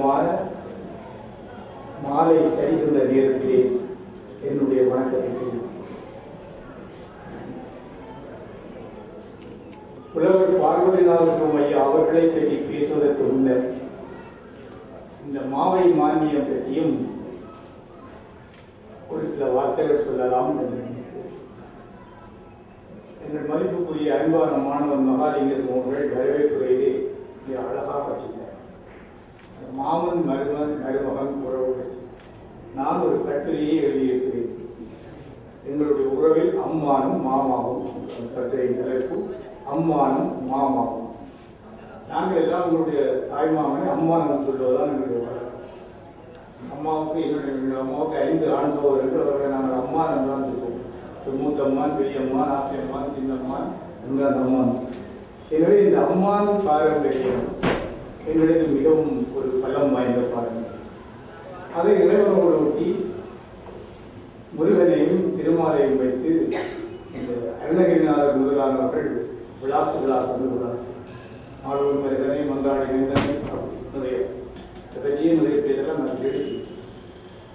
புனிதமான மாலை சரிகின்ற நேரத்திலே என்னுடைய வணக்கத்தை தெரிவித்துக் புலவர் பார்வதிநாத அவர்களை பற்றி பேசுவதற்கு முன்னர் இந்த மாவை மானியம் பற்றியும் ஒரு சில வார்த்தைகள் சொல்லலாம் என்று எங்கள் மதிப்புக்குரிய அன்பான மாணவன் மகாலிங்க அவர்கள் வரவேற்புரையிலே மிக அழகாக வச்சிருந்தார் மாமன் மருமன் மருமகன் உறவு நான் ஒரு கட்டுரையை எழுதியிருக்கிறேன். எங்களுடைய உறவில் அம்மானும் மாமாவும் அந்த கட்டுரையின் தலைப்பு அம்மானும் மாமாவும். நாங்கள் எல்லாம் உங்களுடைய தாய்மாமனை அம்மான் சொல்வதுதான் எங்களுடைய வழக்கம் அம்மாவுக்கு என்னுடைய அம்மாவுக்கு ஐந்து ஆண் சகோதரர்கள் அவர்களை நாங்கள் அம்மா என்றுதான் சொல்லுவோம் மூத்தம்மான் பெரியம்மான் ஆசியம்மான் சின்னம்மான் என்ற அந்த அம்மான் எனவே இந்த அம்மான் பாரம்பரியம் எங்களுக்கு மிகவும் ஒரு பலம் வாய்ந்த பாடல். அதை இறைவனோடு ஒட்டி முருகனையும் திருமாலையும் வைத்து இந்த அருணகிரிநாதர் முதலானவர்கள் விலாச விலாசம் விழார் ஆளுநர் மருகனை மன்றாடி வேந்தனை நிறைய நிறைய பேசலாம் நான் கேட்டு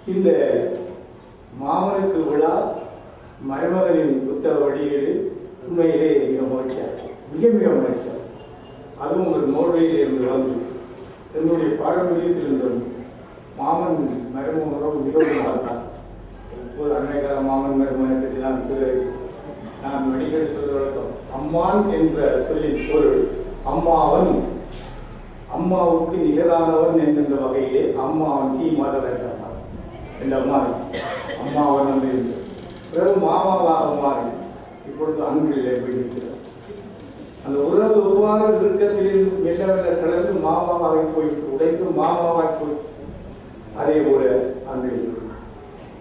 இந்த மாமனுக்கு விழா மருமகனின் புத்தக வழியீடு உண்மையிலே மிக மகிழ்ச்சியாக மிக மிக மகிழ்ச்சியாக அதுவும் ஒரு நோர்வேயில் இருந்து வந்து என்னுடைய பாரம்பரியத்தில் இருந்த மாமன் மருமகன் உறவு மிகவும் நல்லாதான் ஒரு அன்னைக்கார மாமன் மருமகனை பற்றி நான் நான் அடிக்கடி சொல்ல வழக்கம். அம்மான் என்ற சொல்லின் பொருள் அம்மாவன் அம்மாவுக்கு நிகரானவன் என்கின்ற வகையிலே அம்மாவன் கீ. மாதவன் என்ற அம்மா அம்மாவன் என்று. இருந்தது. பிறகு மாமாவாக மாறி இப்பொழுது அன்பில் எப்படி இருக்கிறார். அந்த உறவு எவ்வாறு இறுக்கத்தில் மெல்ல மெல்ல கலந்து மாமாவாக போயிட்டு உடைந்து மாமாவாய் போய் அதே போல அந்த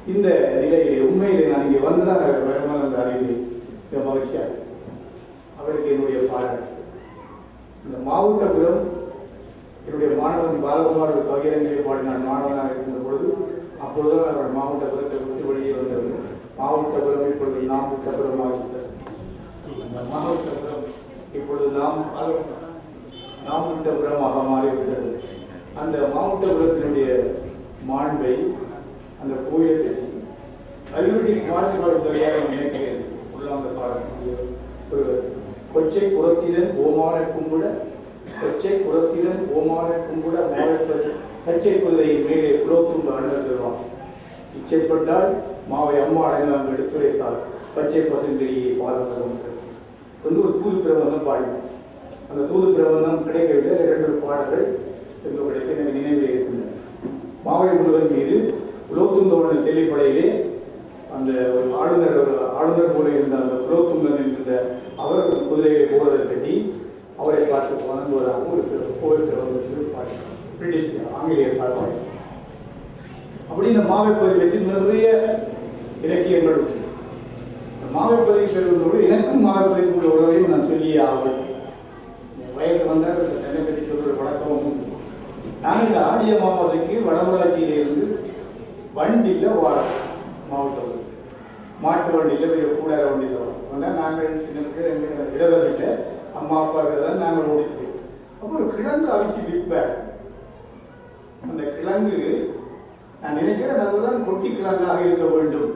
இந்த நிலையிலே உண்மையிலே நான் இங்கே வந்ததாக வருமான அந்த அறிவை மகிழ்ச்சியாக அவருக்கு என்னுடைய பாராட்டு. இந்த மாவட்டபுரம் என்னுடைய மாணவன் பாலகுமார் ஒரு பாடி நான் மாணவனாக இருக்கின்ற பொழுது அப்பொழுதுதான் அவர் மாவட்டபுரத்தை விட்டு வெளியே வந்தவர் மாவட்டபுரம் இப்பொழுது நாமட்டபுரமாகிவிட்டது அந்த மாவட்டபுரம் இப்பொழுது நாம் பால- நாமட்டபுரமாக மாறிவிட்டது அந்த மாவட்டபுரத்தினுடைய மாண்பை அந்த கோயிலை கல்லூரி மாற்றுவார் வழியாக நினைக்கிறேன் உள்ளாங்க பாடக்கூடிய ஒரு கொச்சை குரத்திலன் ஓமான கும்பிட கொச்சை குரத்திலன் ஓமான கும்பிட மாவட்டது கச்சை குதிரையை மேலே குலோத்தும் அண்ணன் செல்வான். இச்சைப்பட்டால் மாவை அம்மா அடைந்தாங்க எடுத்துரைத்தால் பச்சை பசுங்கிரியை பாதம் வந்து ஒரு தூய் பிரபந்தம் பாடினார் அந்த தூது பிரபந்தம் கிடைக்கவில்லை இரண்டு பாடல்கள் எங்களுடைய எனக்கு நினைவில் இருக்கின்றன. மாவை முருகன் மீது உலோத்துந்தோழன் தெளிப்படையிலே அந்த ஒரு ஆளுநர் ஒரு ஆளுநர் போல இருந்த அந்த உலோத்துங்கன் என்கின்ற அவர் குதிரையை போவதை கட்டி அவரை பார்த்து வணங்குவதாகவும் ஒரு கோவில் பிரபந்தத்தில் பாடினார் பிரிட்டிஷ் ஆங்கிலேயர் பாடுவாங்க அப்படி இந்த மாவைப்பதி பற்றி நிறைய இலக்கியங்கள் உண்டு இந்த மாவைப்பதி செல்வதோடு எனக்கும் மாவைப்பதிக்கும் உள்ள உறவையும் நான் சொல்லியே ஆகும் வயசு வந்தால் என்னை பற்றி சொல்ற பழக்கமும் உண்டு நான் இந்த ஆடிய மாவாசைக்கு வடமராட்சியிலிருந்து வண்டியில் வாரம் மாவட்டம் மாட்டு வண்டியில் பெரிய கூடார வண்டியில் வரோம் ஆனால் நாங்கள் சின்ன பேர் எங்கள் இடதவிட்ட அம்மா அப்பா தான் நாங்கள் ஓடிட்டு அப்போ ஒரு கிழங்கு அவிச்சு விற்பேன். அந்த கிழங்கு நான் நினைக்கிறேன் அதுதான் கொட்டி கிழங்காக இருக்க வேண்டும்.